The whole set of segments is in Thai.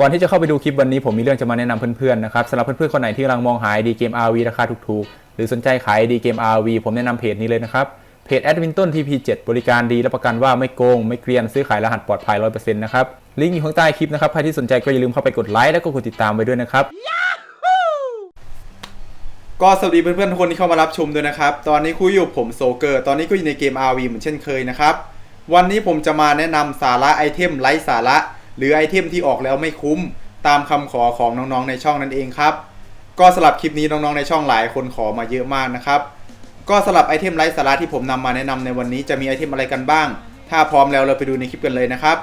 ก่อนที่จะเข้าไปดูคลิปวันนี้ผมมีเรื่องจะมาแนะนำเพื่อนๆนะครับสำหรับเพื่อนๆคนไหนที่กำลังมองหา ID เกม RV ราคาถูกๆ หรือสนใจขาย ID เกม RV ผมแนะนำเพจนี้เลยนะครับ เพจ a d w i n t o n TP7 บริการดีและประกันว่าไม่โกง ไม่เกลียนซื้อขายรหัสปลอดภัย 100%นะครับ ลิงก์อยู่ข้างใต้คลิปนะครับ ใครที่สนใจก็อย่าลืมเข้าไปกดไลค์แล้วก็กดติดตามไว้ด้วยนะครับ ก็สวัสดีเพื่อนๆทุกคนที่เข้ามารับชมด้วยนะครับ ตอนนี้คุยอยู่ผมโซเกอร์ ตอนนี้ก็อยู่ในเกม RV เหมือนเช่นเคยนะครับ วันนี้ผมจะมาแนะนำสาระไอเทมไร้สาระ หรือไอเทมที่ออกแล้วไม่คุ้มตามคำขอของน้องๆในช่องนั่นเองครับ ก็สำหรับคลิปนี้น้องๆในช่องหลายคนขอมาเยอะมากนะครับ ก็สำหรับไอเทมไร้สาระที่ผมนำมาแนะนำในวันนี้จะมีไอเทมอะไรกันบ้าง ถ้าพร้อมแล้วเราไปดูในคลิปกันเลยนะครับ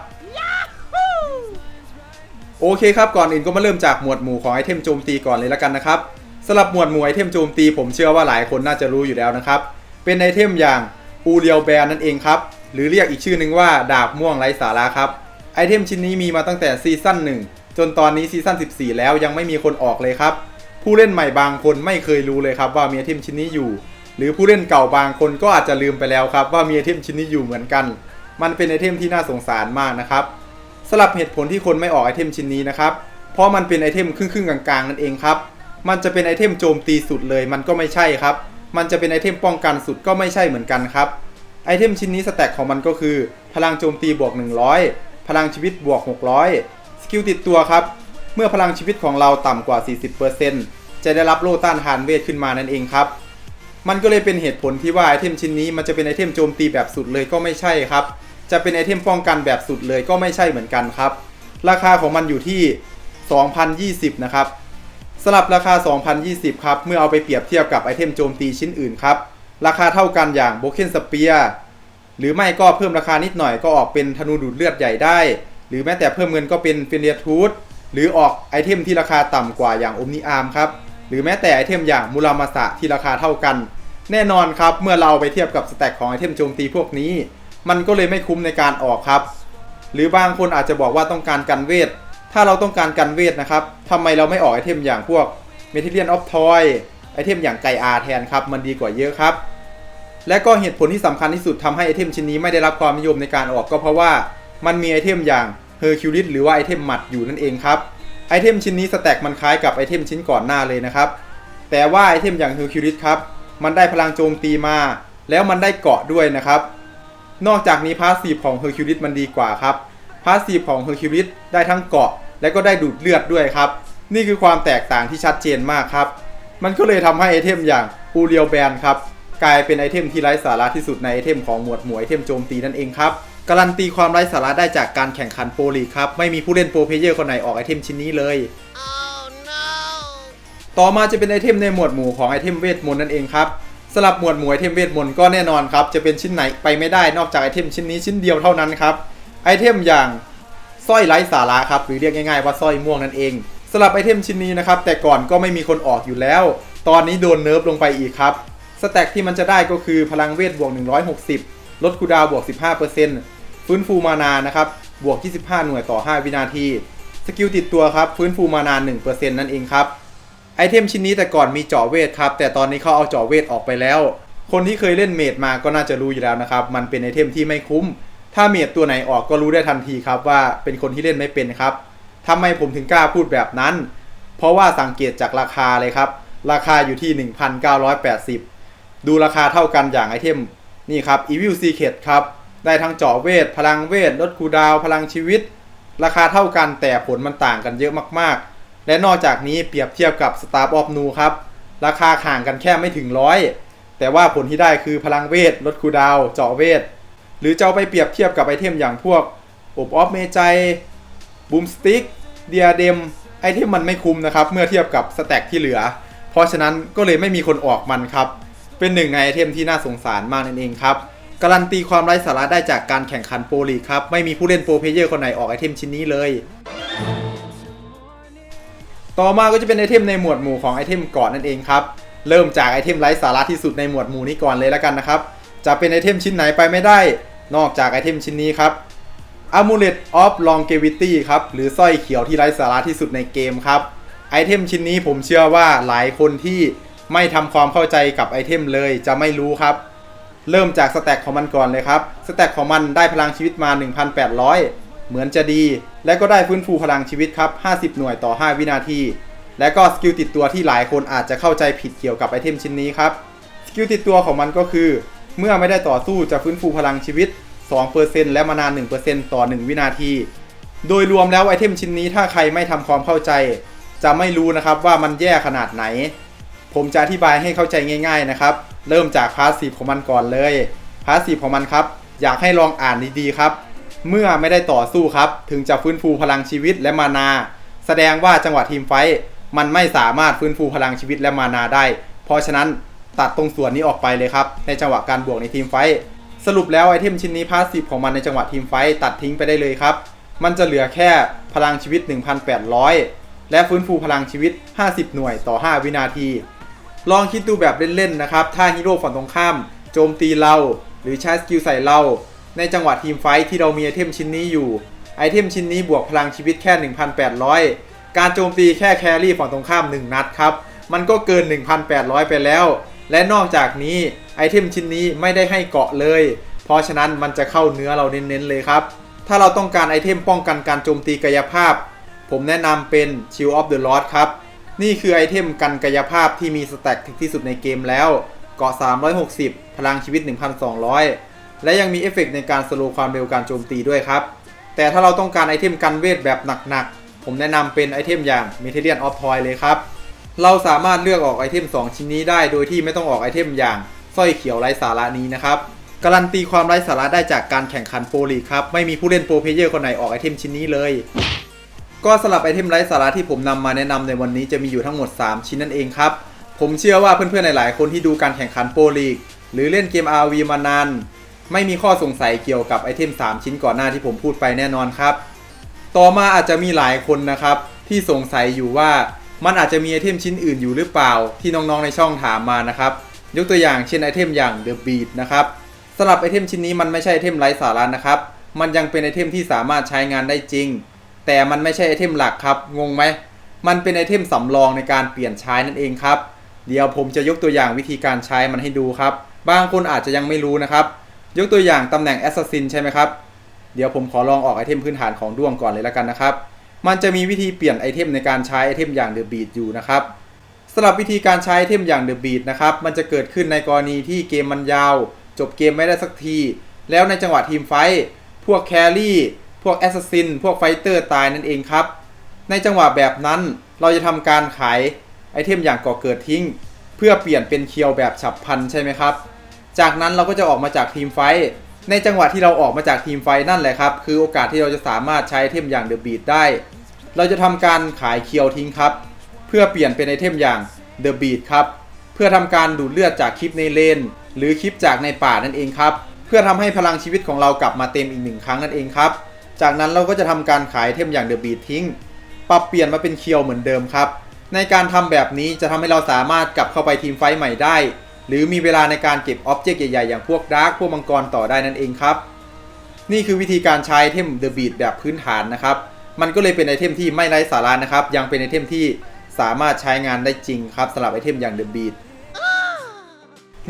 โอเคครับก่อนอื่นก็มาเริ่มจากหมวดหมู่ของไอเทมโจมตีก่อนเลยละกันนะครับสำหรับหมวดหมู่ไอเทมโจมตีผมเชื่อว่าหลายคนน่าจะรู้อยู่แล้วนะครับ เป็นไอเทมอย่างอูเรียวแบนนั่นเองครับ หรือเรียกอีกชื่อหนึ่งว่าดาบม่วงไร้สาระครับ ไอเทมชิ้นนี้มีมาตั้งแต่ซีซั่น1 จนตอนนี้ซีซั่น14 แล้วยังไม่มีคนออกเลยครับ ผู้เล่นใหม่บางคนไม่เคยรู้เลยครับว่ามีไอเทมชิ้นนี้อยู่ หรือผู้เล่นเก่าบางคนก็อาจจะลืมไปแล้วครับว่ามีไอเทมชิ้นนี้อยู่เหมือนกัน มันเป็นไอเทมที่น่าสงสารมากนะครับสลับเหตุผลที่คนไม่ออกไอเทมชิ้นนี้นะครับ เพราะมันเป็นไอเทมครึ่งๆกลางๆนั่นเองครับ มันจะเป็นไอเทมโจมตีสุดเลยมันก็ไม่ใช่ครับ มันจะเป็นไอเทมป้องกันสุดก็ไม่ใช่เหมือนกันครับ ไอเทมชิ้นนี้สแต็กของมันก็คือ พลังโจมตีบวก100 พลังชีวิตบวก 600 สกิลติดตัวครับ เมื่อพลังชีวิตของเราต่ำกว่า 40%จะได้รับโล่ต้านทานเวทขึ้นมานั่นเองครับ มันก็เลยเป็นเหตุผลที่ว่าไอเทมชิ้นนี้มันจะเป็นไอเทมโจมตีแบบสุดเลยก็ไม่ใช่ครับ จะเป็นไอเทมป้องกันแบบสุดเลยก็ไม่ใช่เหมือนกันครับ ราคาของมันอยู่ที่ 2020 นะครับสลับราคา 2020 ครับ เมื่อเอาไปเปรียบเทียบกับไอเทมโจมตีชิ้นอื่นครับ ราคาเท่ากันอย่างโบเคนสเปีย หรือไม่ก็เพิ่มราคานิดหน่อยก็ออกเป็นธนูดูดเลือดใหญ่ได้ หรือแม้แต่เพิ่มเงินก็เป็นเฟเนียทูธหรือออกไอเทมที่ราคาต่ำกว่าอย่างอมนิอาร์มครับ หรือแม้แต่ไอเทมอย่างมูรามาสะที่ราคาเท่ากัน แน่นอนครับเมื่อเราไปเทียบกับสแต็กของไอเทมโจมตีพวกนี้ มันก็เลยไม่คุ้มในการออกครับ หรือบางคนอาจจะบอกว่าต้องการกันเวท ถ้าเราต้องการกันเวทนะครับทำไมเราไม่ออกไอเทมอย่างพวก m e t a l i a n of Toy ไอเทมอย่างไกอาแทนครับ มันดีกว่าเยอะครับ และก็เหตุผลที่สำคัญที่สุดทำให้ไอเทมชิ้นนี้ไม่ได้รับความนิยมในการออกก็เพราะว่ามันมีไอเทมอย่าง Hercules หรือว่าไอเทมหมัดอยู่นั่นเองครับไอเทมชิ้นนี้สแต็กมันคล้ายกับไอเทมชิ้นก่อนหน้าเลยนะครับ แต่ว่าไอเทมอย่าง Hercules ครับ มันได้พลังโจมตีมา แล้วมันได้เกาะด้วยนะครับ นอกจากนี้พาสซีฟของ Hercules มันดีกว่าครับ พาสซีฟของ Hercules ได้ทั้งเกาะ และก็ได้ดูดเลือดด้วยครับ นี่คือความแตกต่างที่ชัดเจนมากครับ มันก็เลยทำให้ไอเทมอย่างอูเรียวแบนครับ กลายเป็นไอเทมที่ไร้สาระที่สุดในไอเทมของหมวดหมู่ไอเทมโจมตีนั่นเองครับการันตีความไร้สาระได้จากการแข่งขันโปรลีครับ ไม่มีผู้เล่นโปรเพเยอร์คนไหนออกไอเทมชิ้นนี้เลยต่อมาจะเป็นไอเทมในหมวดหมู่ของไอเทมเวทมนต์นั่นเองครับสำหรับหมวดหมู่ไอเทมเวทมนต์ก็แน่นอนครับ จะเป็นชิ้นไหนไปไม่ได้นอกจากไอเทมชิ้นนี้ชิ้นเดียวเท่านั้นครับไอเทมอย่างสร้อยไร้สาระครับหรือเรียกง่ายๆว่าสร้อยม่วงนั่นเองสำหรับไอเทมชิ้นนี้นะครับแต่ก่อนก็ไม่มีคนออกอยู่แล้ว ตอนนี้โดนเนิร์ฟลงไปอีกครับ สแต็กที่มันจะได้ก็คือพลังเวทบวก 160 ลดคูดาวน์บวก 15%ฟื้นฟูมานานะครับ บวก 25 หน่วยต่อ 5 วินาที สกิลติดตัวครับ ฟื้นฟูมานา1%นั่นเองครับ ไอเทมชิ้นนี้แต่ก่อนมีเจาะเวทครับ แต่ตอนนี้เขาเอาเจาะเวทออกไปแล้ว คนที่เคยเล่นเมดมาก็น่าจะรู้อยู่แล้วนะครับ มันเป็นไอเทมที่ไม่คุ้ม ถ้าเมดตัวไหนออกก็รู้ได้ทันทีครับว่าเป็นคนที่เล่นไม่เป็นครับทำไมผมถึงกล้าพูดแบบนั้น เพราะว่าสังเกตจากราคาเลยครับ ราคาอยู่ที่ 1,980 ดูราคาเท่ากันอย่างไอเทมนี่ครับ Evil Secret ครับ ได้ทั้งเจาะเวท พลังเวท ลดคูดาว พลังชีวิต ราคาเท่ากันแต่ผลมันต่างกันเยอะมากๆ และนอกจากนี้เปรียบเทียบกับ Star of Nu ครับ ราคาห่างกันแค่ไม่ถึงร้อยแต่ว่าผลที่ได้คือพลังเวท ลดคูดาว เจาะเวท หรือจะไปเปรียบเทียบกับไอเทมอย่างพวกอบออฟเมจัยบูมสติ๊กเดียเดมไอเทมมันไม่คุ้มนะครับ เมื่อเทียบกับสแต็กที่เหลือ เพราะฉะนั้นก็เลยไม่มีคนออกมันครับ เป็นหนึ่งในไอเทมที่น่าสงสารมากนั่นเองครับการันตีความไร้สาระได้จากการแข่งขันโปรลีกครับ ไม่มีผู้เล่นโปรเพเยอร์คนไหนออกไอเทมชิ้นนี้เลย ต่อมาก็จะเป็นไอเทมในหมวดหมู่ของไอเทมก่อนนั่นเองครับ เริ่มจากไอเทมไร้สาระที่สุดในหมวดหมู่นี้ก่อนเลยแล้วกันนะครับ จะเป็นไอเทมชิ้นไหนไปไม่ได้ นอกจากไอเทมชิ้นนี้ครับ Amulet of Longevity ครับ หรือสร้อยเขียวที่ไร้สาระที่สุดในเกมครับ ไอเทมชิ้นนี้ผมเชื่อว่าหลายคนที่ ไม่ทำความเข้าใจกับไอเทมเลยจะไม่รู้ครับ เริ่มจากสแต็กของมันก่อนเลยครับสแต็กของมันได้พลังชีวิตมา 1,800 เหมือนจะดี และก็ได้ฟื้นฟูพลังชีวิตครับ 50 หน่วยต่อ 5 วินาที และก็สกิลติดตัวที่หลายคนอาจจะเข้าใจผิดเกี่ยวกับไอเทมชิ้นนี้ครับสกิลติดตัวของมันก็คือ เมื่อไม่ได้ต่อสู้จะฟื้นฟูพลังชีวิต 2%และมานาน 1%ต่อ 1 วินาที โดยรวมแล้วไอเทมชิ้นนี้ถ้าใครไม่ทำความเข้าใจ จะไม่รู้นะครับว่ามันแย่ขนาดไหน ผมจะอธิบายให้เข้าใจง่าย ๆนะครับ เริ่มจากพาสซีฟของมันก่อนเลยพาสซีฟของมันครับ อยากให้ลองอ่านดีๆครับ เมื่อไม่ได้ต่อสู้ครับ ถึงจะฟื้นฟูพลังชีวิตและมานา แสดงว่าจังหวะทีมไฟท์มันไม่สามารถฟื้นฟูพลังชีวิตและมานาได้ เพราะฉะนั้นตัดตรงส่วนนี้ออกไปเลยครับ ในจังหวะการบวกในทีมไฟท์สรุปแล้วไอเทมชิ้นนี้พาสซีฟของมันในจังหวะทีมไฟท์ตัดทิ้งไปได้เลยครับ มันจะเหลือแค่พลังชีวิต 1,800 และฟื้นฟูพลังชีวิต 50 หน่วยต่อ 5 วินาที ลองคิดดูแบบเล่นๆนะครับ ถ้าฮีโร่ฝั่งตรงข้าม โจมตีเรา หรือใช้สกิลใส่เรา ในจังหวะทีมไฟท์ที่เรามีไอเทมชิ้นนี้อยู่ ไอเทมชิ้นนี้บวกพลังชีวิตแค่ 1,800 การโจมตีแค่แครี่ฝั่งตรงข้าม 1 นัดครับ มันก็เกิน 1,800 ไปแล้ว และนอกจากนี้ไอเทมชิ้นนี้ไม่ได้ให้เกาะเลย เพราะฉะนั้นมันจะเข้าเนื้อเราเน้นๆเลยครับ ถ้าเราต้องการไอเทมป้องกันการโจมตีกายภาพ ผมแนะนำเป็น Shield of the Lord ครับ นี่คือไอเทมกันกายภาพที่มีสแต็กที่สุดในเกมแล้ว เกาะ 360 พลังชีวิต 1,200 และยังมีเอฟเฟกต์ในการสโลว์ความเร็วการโจมตีด้วยครับ แต่ถ้าเราต้องการไอเทมกันเวทแบบหนักๆ ผมแนะนำเป็นไอเทมอย่าง m e t a l i a n of Toy เลยครับ เราสามารถเลือกออกไอเทม 2 ชิ้นนี้ได้โดยที่ไม่ต้องออกไอเทมอย่างสร้อยเขียวไร้สาระนี้นะครับ การันตีความไร้สาระได้จากการแข่งขันโปรลีครับ ไม่มีผู้เล่นโปรเพเยอร์คนไหนออกไอเทมชิ้นนี้เลย ก็สำหรับไอเทมไร้สาระที่ผมนำมาแนะนำในวันนี้จะมีอยู่ทั้งหมด 3 ชิ้นนั่นเองครับ ผมเชื่อว่าเพื่อนๆหลายๆคนที่ดูการแข่งขันโปรลีก หรือเล่นเกม RV มานานไม่มีข้อสงสัยเกี่ยวกับไอเทม 3 ชิ้นก่อนหน้าที่ผมพูดไปแน่นอนครับ ต่อมาอาจจะมีหลายคนนะครับ ที่สงสัยอยู่ว่ามันอาจจะมีไอเทมชิ้นอื่นอยู่หรือเปล่า ที่น้องๆในช่องถามมานะครับ ยกตัวอย่างเช่นไอเทมอย่าง The Beat นะครับสำหรับไอเทมชิ้นนี้มันไม่ใช่ไอเทมไร้สาระนะครับ มันยังเป็นไอเทมที่สามารถใช้งานได้จริง แต่มันไม่ใช่ไอเทมหลักครับ งงไหม มันเป็นไอเทมสำรองในการเปลี่ยนใช้นั่นเองครับ เดี๋ยวผมจะยกตัวอย่างวิธีการใช้มันให้ดูครับ บางคนอาจจะยังไม่รู้นะครับ ยกตัวอย่างตำแหน่งแอสซัสซินใช่ไหมครับ เดี๋ยวผมขอลองออกไอเทมพื้นฐานของด้วงก่อนเลยล้วกันนะครับ มันจะมีวิธีเปลี่ยนไอเทมในการใช้ไอเทมอย่าง The Beat อยู่นะครับสำหรับวิธีการใช้ไอเทมอย่าง The Beat นะครับ มันจะเกิดขึ้นในกรณีที่เกมมันยาว จบเกมไม่ได้สักที แล้วในจังหวะทีมไฟท์พวกแครี่ พวกแอสซัสซินพวกไฟเตอร์ตายนั่นเองครับ ในจังหวะแบบนั้นเราจะทำการขายไอเทมอย่างก่อเกิดทิ้ง เพื่อเปลี่ยนเป็นเคียวแบบฉับพลันใช่ไหมครับ จากนั้นเราก็จะออกมาจากทีมไฟในจังหวะที่เราออกมาจากทีมไฟนั่นแหละครับ คือโอกาสที่เราจะสามารถใช้ไอเทมอย่างเดอะบีทได้ เราจะทำการขายเคียวทิ้งครับ เพื่อเปลี่ยนเป็นไอเทมอย่างเดอะบีทครับเพื่อทำการดูดเลือดจากคลิปในเลน หรือคลิปจากในป่านั่นเองครับ เพื่อทำให้พลังชีวิตของเรากลับมาเต็มอีกหนึ่งครั้งนั่นเองครับ จากนั้นเราก็จะทำการขายเทมอย่างเดอะบีททิ้ง ปรับเปลี่ยนมาเป็นเคียวเหมือนเดิมครับ ในการทำแบบนี้จะทำให้เราสามารถกลับเข้าไปทีมไฟท์ใหม่ได้ หรือมีเวลาในการเก็บอ็อบเจกต์ใหญ่ๆ อย่างพวกดาร์กพวกมังกรต่อได้นั่นเองครับ นี่คือวิธีการใช้เทม The Beat แบบพื้นฐานนะครับ มันก็เลยเป็นไอเทมที่ไม่ไร้สาระนะครับ ยังเป็นไอเทมที่สามารถใช้งานได้จริงครับสำหรับไอเทมอย่าง The Beat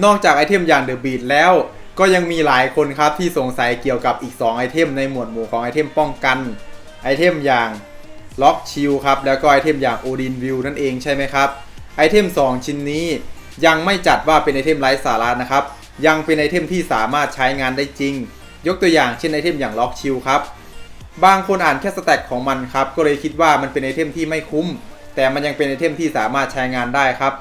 นอกจากไอเทมอย่าง The Beat แล้ว ก็ยังมีหลายคนครับที่สงสัยเกี่ยวกับอีก 2 ไอเทมในหมวดหมู่ของไอเทมป้องกัน ไอเทมอย่างล็อกชิลครับแล้วก็ไอเทมอย่างโอดินวิวนั่นเองใช่ไหมครับ ไอเทม 2 ชิ้นนี้ยังไม่จัดว่าเป็นไอเทมไร้สาระนะครับ ยังเป็นไอเทมที่สามารถใช้งานได้จริง ยกตัวอย่างเช่นไอเทมอย่างล็อกชิลครับบางคนอ่านแค่สแต็กของมันครับก็เลยคิดว่ามันเป็นไอเทมที่ไม่คุ้ม แต่มันยังเป็นไอเทมที่สามารถใช้งานได้ครับ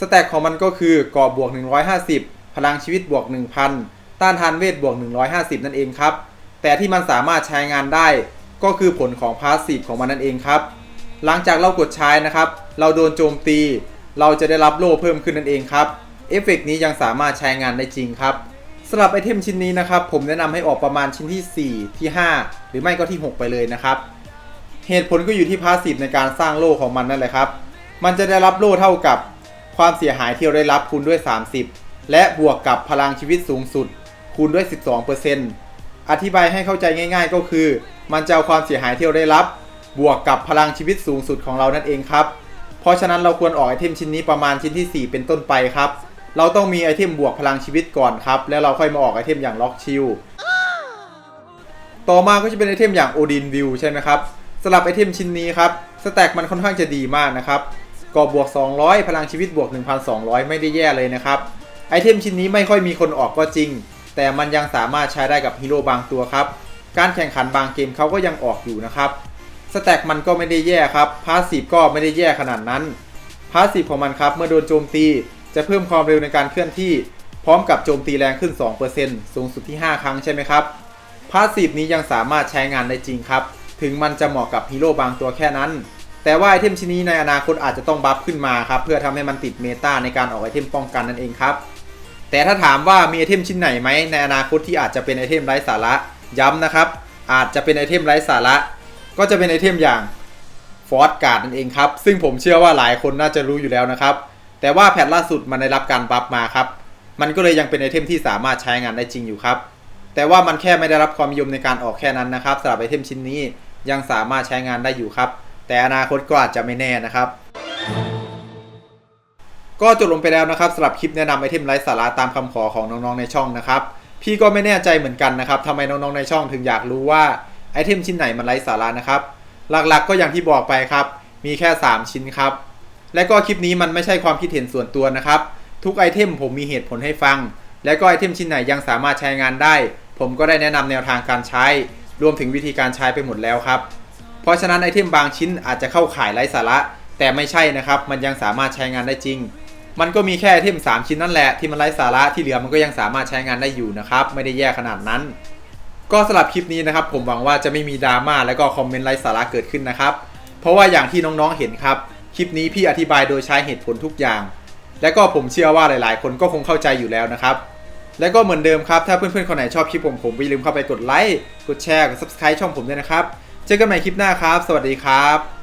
สแต็กของมันก็คือก่อบวก 150 พลังชีวิตบวก 1,000 ต้านทานเวทบวก 150 นั่นเองครับ แต่ที่มันสามารถใช้งานได้ ก็คือผลของพาสซีฟของมันนั่นเองครับ หลังจากเรากดใช้นะครับ เราโดนโจมตี เราจะได้รับโล่เพิ่มขึ้นนั่นเองครับ เอฟเฟกนี้ยังสามารถใช้งานได้จริงครับสำหรับไอเทมชิ้นนี้นะครับ ผมแนะนำให้ออกประมาณชิ้นที่ 4 ที่ 5 หรือไม่ก็ที่ 6 ไปเลยนะครับ เหตุผลก็อยู่ที่พาสซีฟในการสร้างโล่ของมันนั่นแหละครับ มันจะได้รับโล่เท่ากับความเสียหายที่เราได้รับคูณด้วย 30 และบวกกับพลังชีวิตสูงสุด คูณด้วย 12%อธิบายให้เข้าใจง่าย ๆ ก็คือ มันจะเอาความเสียหายที่เราได้รับ บวกกับพลังชีวิตสูงสุดของเรานั่นเองครับ เพราะฉะนั้นเราควรออกไอเทมชิ้นนี้ประมาณชิ้นที่ 4 เป็นต้นไปครับ เราต้องมีไอเทมบวกพลังชีวิตก่อนครับ แล้วเราค่อยมาออกไอเทมอย่างล็อกชิลต่อมาก็จะเป็นไอเทมอย่าง Odin View ใช่ไหมครับสำหรับไอเทมชิ้นนี้ครับสแต็กมันค่อนข้างจะดีมากนะครับก่อบวก 200 พลังชีวิตบวก 1,200 ไม่ได้แย่เลยนะครับ ไอเทมชิ้นนี้ไม่ค่อยมีคนออกก็จริง แต่มันยังสามารถใช้ได้กับฮีโร่บางตัวครับ การแข่งขันบางเกมเขาก็ยังออกอยู่นะครับสแต็กมันก็ไม่ได้แย่ครับพาสซีฟก็ไม่ได้แย่ขนาดนั้นพาสซีฟของมันครับ เมื่อโดนโจมตี จะเพิ่มความเร็วในการเคลื่อนที่ พร้อมกับโจมตีแรงขึ้น 2%สูงสุดที่ 5 ครั้งใช่ไหมครับพาสซีฟนี้ยังสามารถใช้งานได้จริงครับ ถึงมันจะเหมาะกับฮีโร่บางตัวแค่นั้น แต่ว่าไอเทมชิ้นนี้ในอนาคตอาจจะต้องบัฟขึ้นมาครับ เพื่อทำให้มันติดเมตาในการออกไอเทมป้องกันนั่นเองครับ แต่ถ้าถามว่ามีไอเทมชิ้นไหนไหมในอนาคตที่อาจจะเป็นไอเทมไร้สาระย้ำนะครับ อาจจะเป็นไอเทมไร้สาระ ก็จะเป็นไอเทมอย่างฟอร์ g การ์ดนั่นเองครับ ซึ่งผมเชื่อว่าหลายคนน่าจะรู้อยู่แล้วนะครับ แต่ว่าแพทล่าสุดมันได้รับการบัฟมาครับ มันก็เลยยังเป็นไอเทมที่สามารถใช้งานได้จริงอยู่ครับ แต่ว่ามันแค่ไม่ได้รับความนิยมในการออกแค่นั้นนะครับสำหรับไอเทมชิ้นนี้ยังสามารถใช้งานได้อยู่ครับ แต่อนาคตก็อาจจะไม่แน่นะครับ ก็จบลงไปแล้วนะครับสำหรับคลิปแนะนำไอเทมไร้สาระตามคำขอของน้องๆในช่องนะครับพี่ก็ไม่แน่ใจเหมือนกันนะครับทำไมน้องๆในช่องถึงอยากรู้ว่าไอเทมชิ้นไหนมันไร้สาระนะครับหลักๆก็อย่างที่บอกไปครับ มีแค่ 3 ชิ้นครับ และก็คลิปนี้มันไม่ใช่ความคิดเห็นส่วนตัวนะครับ ทุกไอเทมผมมีเหตุผลให้ฟัง และก็ไอเทมชิ้นไหนยังสามารถใช้งานได้ ผมก็ได้แนะนำแนวทางการใช้ รวมถึงวิธีการใช้ไปหมดแล้วครับ เพราะฉะนั้นไอเทมบางชิ้นอาจจะเข้าข่ายไร้สาระ แต่ไม่ใช่นะครับ มันยังสามารถใช้งานได้จริง มันก็มีแค่ไอเทม3ชิ้นนั่นแหละที่มันไร้สาระที่เหลือมันก็ยังสามารถใช้งานได้อยู่นะครับ ไม่ได้แย่ขนาดนั้น ก็สำหรับคลิปนี้นะครับ ผมหวังว่าจะไม่มีดราม่าและก็คอมเมนต์ไร้สาระเกิดขึ้นนะครับ เพราะว่าอย่างที่น้องๆเห็นครับ คลิปนี้พี่อธิบายโดยใช้เหตุผลทุกอย่าง และก็ผมเชื่อว่าหลาย ๆ คนก็คงเข้าใจอยู่แล้วนะครับ และก็เหมือนเดิมครับถ้าเพื่อนๆคนไหนชอบคลิปผมผมอย่าลืมเข้าไปกดไลค์กดแชร์กด subscribe ช่องผมด้วยนะครับเจอกันใหม่คลิปหน้าครับ สวัสดีครับ